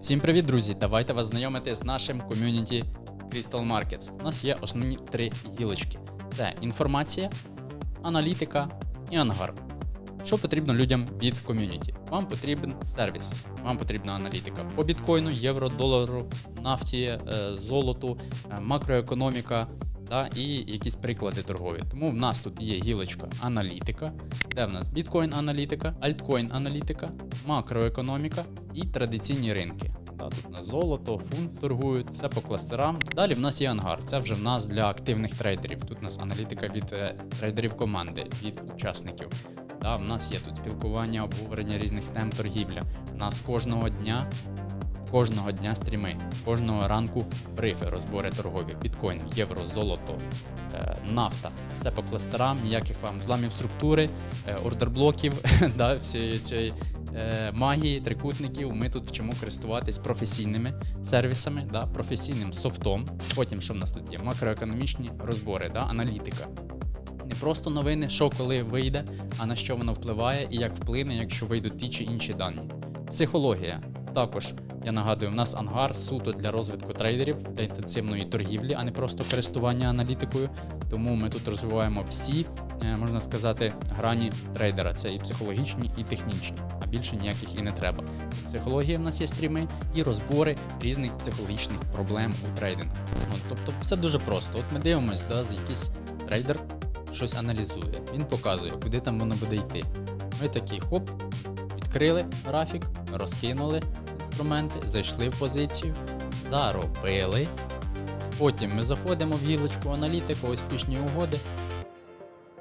Всім привіт, друзі! Давайте вас знайомити з нашим ком'юніті Crystal Markets. У нас є основні три гілочки: це інформація, аналітика і ангар. Що потрібно людям від ком'юніті? Вам потрібен сервіс, вам потрібна аналітика по біткоїну, євро, долару, нафті, е, золоту, е, макроекономіка та і якісь приклади торгові. Тому в нас тут є гілочка аналітика, де в нас біткоін аналітика, альткоін аналітика, макроекономіка і традиційні ринки. Да, тут у нас золото, фунт торгують, все по кластерам. Далі в нас є ангар. Це вже в нас для активних трейдерів. Тут у нас аналітика від е, трейдерів команди, від учасників. Да, в нас є тут спілкування, обговорення різних тем торгівля. У нас кожного дня Кожного дня стріми, кожного ранку брифи, розбори торгові, біткоін, євро, золото, е, нафта. Все по кластерам, ніяких вам зламів структури, е, ордерблоків, да, всієї цієї е, магії, трикутників. Ми тут вчимо користуватись професійними сервісами, да, професійним софтом. Потім, що в нас тут є? Макроекономічні розбори, да, аналітика. Не просто новини, що коли вийде, а на що воно впливає і як вплине, якщо вийдуть ті чи інші дані. Психологія. Також я нагадую, в нас ангар суто для розвитку трейдерів, для інтенсивної торгівлі, а не просто користування аналітикою. Тому ми тут розвиваємо всі, е, можна сказати, грані трейдера. Це і психологічні, і технічні, а більше ніяких і не треба. В психології в нас є стріми і розбори різних психологічних проблем у трейдингу. Ну, тобто, все дуже просто. От ми дивимося, да, якийсь трейдер щось аналізує. Він показує, куди там воно буде йти. Ми такий хоп, відкрили графік, розкинули інструменти, зайшли в позицію, заробили. Потім ми заходимо в гілочку аналітику, успішні угоди.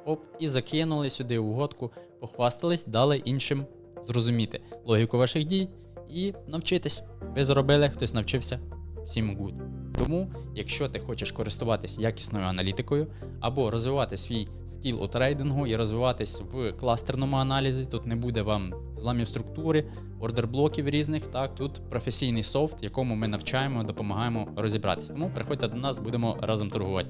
Оп, і закинули сюди угодку, похвастались, дали іншим зрозуміти логіку ваших дій і навчитись. Ви зробили, хтось навчився, всім гуд. Тому, якщо ти хочеш користуватись якісною аналітикою або розвивати свій скіл у трейдингу і розвиватись в кластерному аналізі, тут не буде вам зламів структури, ордерблоків різних. Так, тут професійний софт, якому ми навчаємо, допомагаємо розібратись. Тому приходьте до нас, будемо разом торгувати.